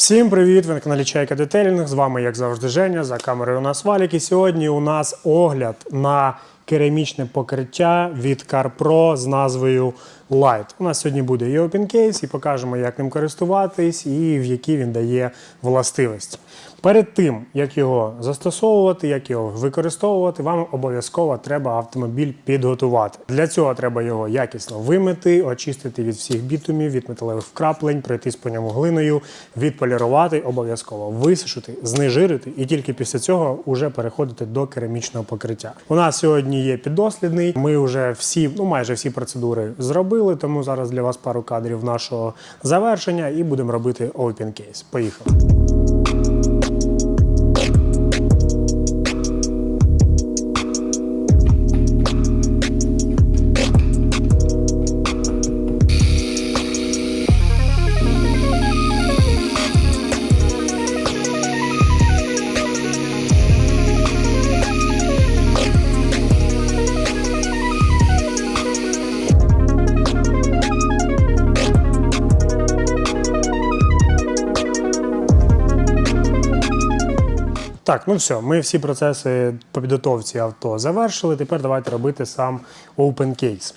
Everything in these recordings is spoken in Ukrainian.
Всім привіт! Ви на каналі Чайка Детелінг. З вами, як завжди, Женя. За камерою у нас Валік. І сьогодні у нас огляд на керамічне покриття від CarPro з назвою Light. У нас сьогодні буде і open case, і покажемо, як ним користуватись, і в які він дає властивості. Перед тим, як його застосовувати, як його використовувати, вам обов'язково треба автомобіль підготувати. Для цього треба його якісно вимити, очистити від всіх бітумів, від металевих вкраплень, пройтись по ньому глиною, відполірувати, обов'язково висушити, знежирити, і тільки після цього вже переходити до керамічного покриття. У нас сьогодні є піддослідний. Ми вже всі, ну майже всі процедури зробили, тому зараз для вас пару кадрів нашого завершення і будемо робити open case. Поїхали. Так, ну все, ми всі процеси по підготовці авто завершили. Тепер давайте робити сам open case.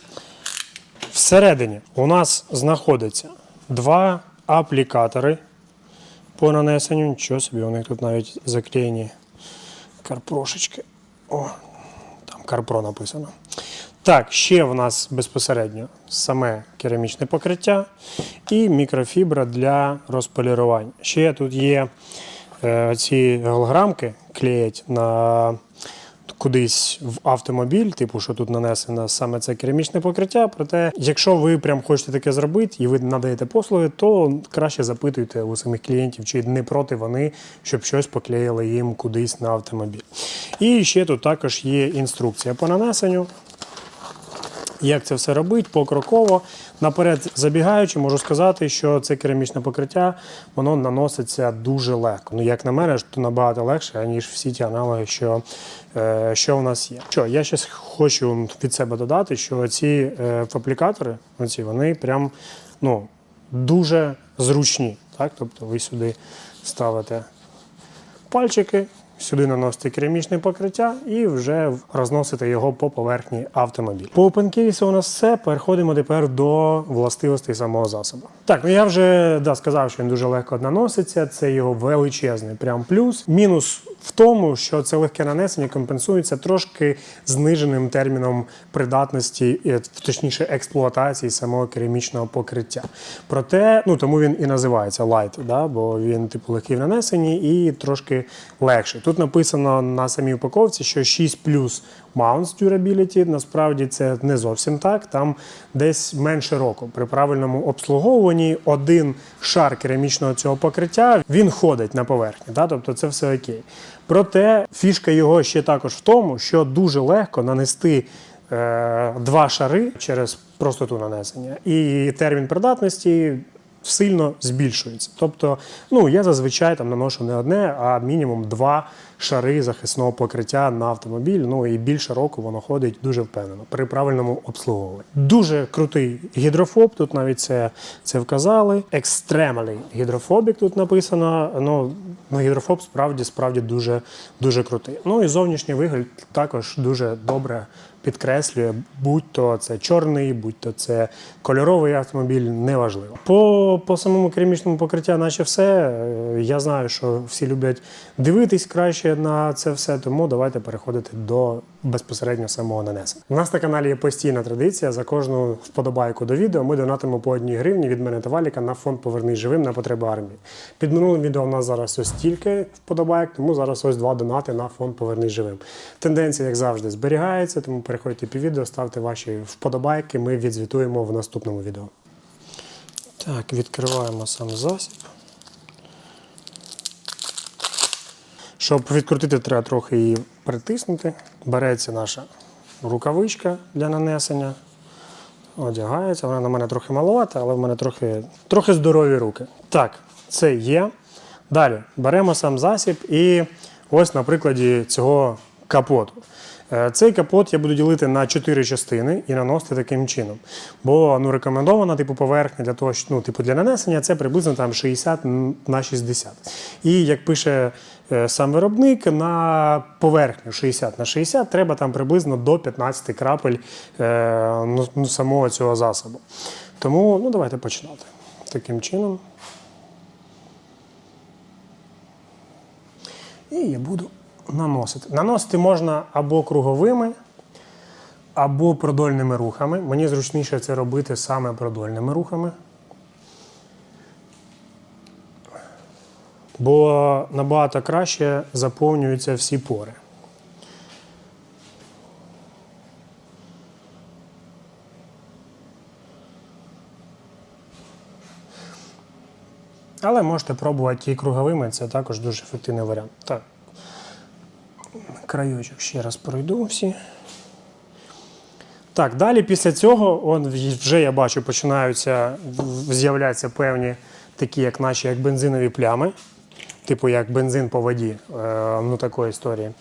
Всередині у нас знаходиться два аплікатори по нанесенню. Нічого собі, у них тут навіть заклеєні карпрошечки. О, там Карпро написано. Так, ще в нас безпосередньо саме керамічне покриття і мікрофібра для розполірування. Ще тут є ці голограмки клеять на кудись в автомобіль, типу, що тут нанесено саме це керамічне покриття. Проте, якщо ви прям хочете таке зробити і ви надаєте послуги, то краще запитуйте у самих клієнтів, чи не проти вони, щоб щось поклеїли їм кудись на автомобіль. І ще тут також є інструкція по нанесенню. Як це все робити покроково. Наперед забігаючи, можу сказати, що це керамічне покриття воно наноситься дуже легко. Ну, як на мене, то набагато легше, ніж всі ті аналоги, що, е, що в нас є. Що я ще хочу від себе додати, що ці е, аплікатори, оці, вони прям ну, дуже зручні. Так? Тобто ви сюди ставите пальчики, сюди наносити керамічне покриття і вже розносити його по поверхні автомобіля. По OpenCase у нас все. Переходимо тепер до властивостей самого засобу. Так, ну я вже да, сказав, що він дуже легко наноситься. Це його величезний прям плюс. Мінус в тому, що це легке нанесення компенсується трошки зниженим терміном придатності, е, точніше експлуатації самого керамічного покриття. Проте, ну тому він і називається light, да, бо він типу легкий в нанесенні і трошки легший. Тут написано на самій упаковці, що 6 плюс Mounts Durability. Насправді це не зовсім так. Там десь менше року. При правильному обслуговуванні один шар керамічного цього покриття він ходить на поверхні. Да? Тобто це все окей. Проте фішка його ще також в тому, що дуже легко нанести е, два шари через простоту нанесення, і термін придатності сильно збільшується. Тобто, ну я зазвичай там наношу не одне, а мінімум два шари захисного покриття на автомобіль. Ну і більше року воно ходить дуже впевнено при правильному обслуговуванні. Дуже крутий гідрофоб. Тут навіть це, це вказали. Extremely гідрофобік тут написано. Ну, ну гідрофоб справді справді дуже дуже крутий. Ну і зовнішній вигляд також дуже добре підкреслює, будь-то це чорний, будь-то це кольоровий автомобіль, неважливо. По, по самому керамічному покриття, наче все. Е, Я знаю, що всі люблять дивитись краще на це все, тому давайте переходити до безпосередньо самого нанесення. У нас на каналі є постійна традиція. За кожну вподобайку до відео ми донатимо по одній гривні від мене та Валіка на фонд Повернись живим на потреби армії. Під минулим відео у нас зараз ось стільки вподобайок, тому зараз ось два донати на фонд Повернись живим. Тенденція, як завжди, зберігається, тому переходьте під відео, ставте ваші вподобайки. Ми відзвітуємо в наступному відео. Так, відкриваємо сам засіб. Щоб відкрутити, треба трохи її притиснути. Береться наша рукавичка для нанесення. Одягається. Вона на мене трохи маловата, але в мене трохи, трохи здорові руки. Так, це є. Далі беремо сам засіб і ось на прикладі цього капоту. Е, Цей капот я буду ділити на 4 частини і наносити таким чином. Бо ну, рекомендована типу поверхня для того, ну, типу, для нанесення це приблизно там 60 на 60. І як пише е, сам виробник, на поверхню 60 на 60 треба там приблизно до 15 крапель е, ну, ну, самого цього засобу. Тому ну, давайте починати. Таким чином. І я буду наносити. Наносити можна або круговими, або продольними рухами. Мені зручніше це робити саме продольними рухами. Бо набагато краще заповнюються всі пори. Але можете пробувати і круговими, це також дуже ефективний варіант. Так. Краючок ще раз пройду всі. Так, далі після цього, он, вже я бачу, починаються з'являтися певні такі, як наші як бензинові плями, типу як бензин по воді, е, ну такої історії.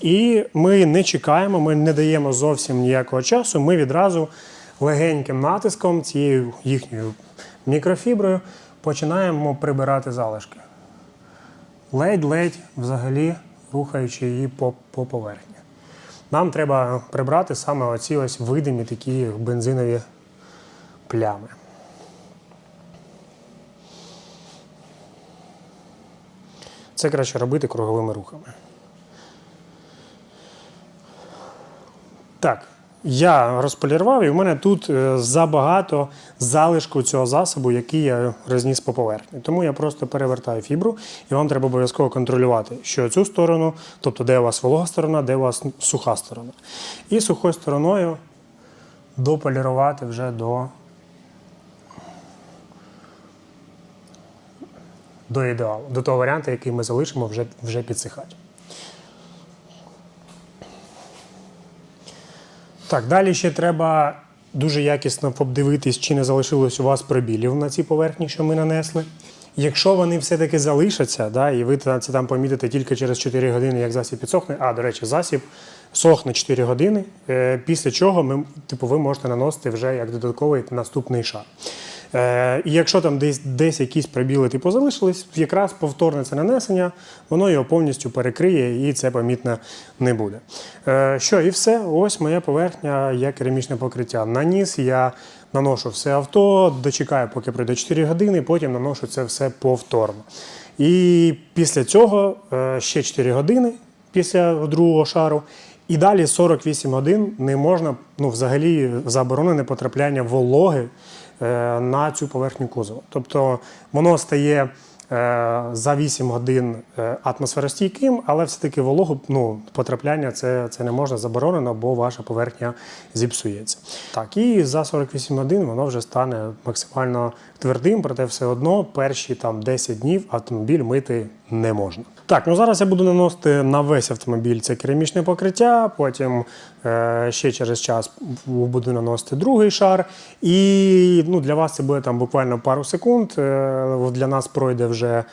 І ми не чекаємо, ми не даємо зовсім ніякого часу. Ми відразу легеньким натиском цією їхньою мікрофіброю починаємо прибирати залишки. Ледь-ледь взагалі рухаючи її по, по поверхні. Нам треба прибрати саме оці ось видимі такі бензинові плями. Це краще робити круговими рухами. Так, я розполірував, і в мене тут е, забагато залишку цього засобу, який я розніс по поверхні. Тому я просто перевертаю фібру, і вам треба обов'язково контролювати, що цю сторону, тобто де у вас волога сторона, де у вас суха сторона. І сухою стороною дополірувати вже до, до ідеалу, до того варіанту, який ми залишимо вже, вже підсихати. Так, далі ще треба дуже якісно подивитись, чи не залишилось у вас пробілів на цій поверхні, що ми нанесли. Якщо вони все-таки залишаться, да, і ви це там помітите тільки через 4 години, як засіб підсохне. А, до речі, засіб сохне 4 години, е, після чого ми, типу, ви можете наносити вже як додатковий наступний шар. Е, і якщо там десь, десь якісь пробіли типу залишились, якраз повторне це нанесення, воно його повністю перекриє і це помітно не буде. Е, що, і все, ось моя поверхня є керамічне покриття. Наніс я наношу все авто, дочекаю, поки пройде 4 години, потім наношу це все повторно. І після цього е, ще 4 години після другого шару. І далі 48 годин не можна, ну взагалі заборонене потрапляння вологи на цю поверхню кузова. Тобто воно стає е, за 8 годин е, атмосферостійким, але все-таки вологу ну, потрапляння це, це не можна заборонено, бо ваша поверхня зіпсується. Так, і за 48 годин воно вже стане максимально твердим, проте все одно перші там 10 днів автомобіль мити не можна. Так, ну зараз я буду наносити на весь автомобіль це керамічне покриття, потім е, ще через час буду наносити другий шар. І ну, для вас це буде там буквально пару секунд. Е, для нас пройде вже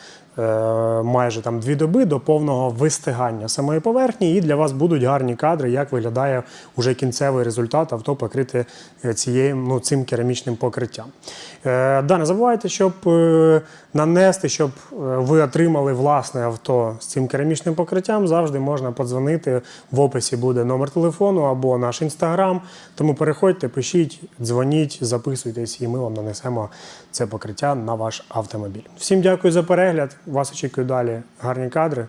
майже там дві доби до повного вистигання самої поверхні, і для вас будуть гарні кадри, як виглядає уже кінцевий результат авто покрите е, цією, ну, цим керамічним покриттям. Е, да, не забувайте, щоб е, нанести, щоб е, ви отримали власне авто з цим керамічним покриттям, завжди можна подзвонити. В описі буде номер телефону або наш інстаграм. Тому переходьте, пишіть, дзвоніть, записуйтесь, і ми вам нанесемо це покриття на ваш автомобіль. Всім дякую за перегляд. Вас очікують далі гарні кадри.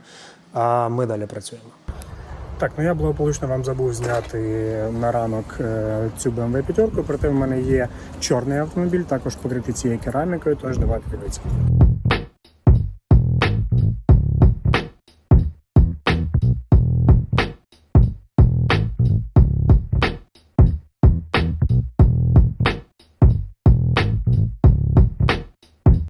А ми далі працюємо. Так, ну я благополучно вам забув зняти на ранок е, цю BMW п'ятерку, проте в мене є чорний автомобіль, також покритий цією керамікою, тож давайте дивитися.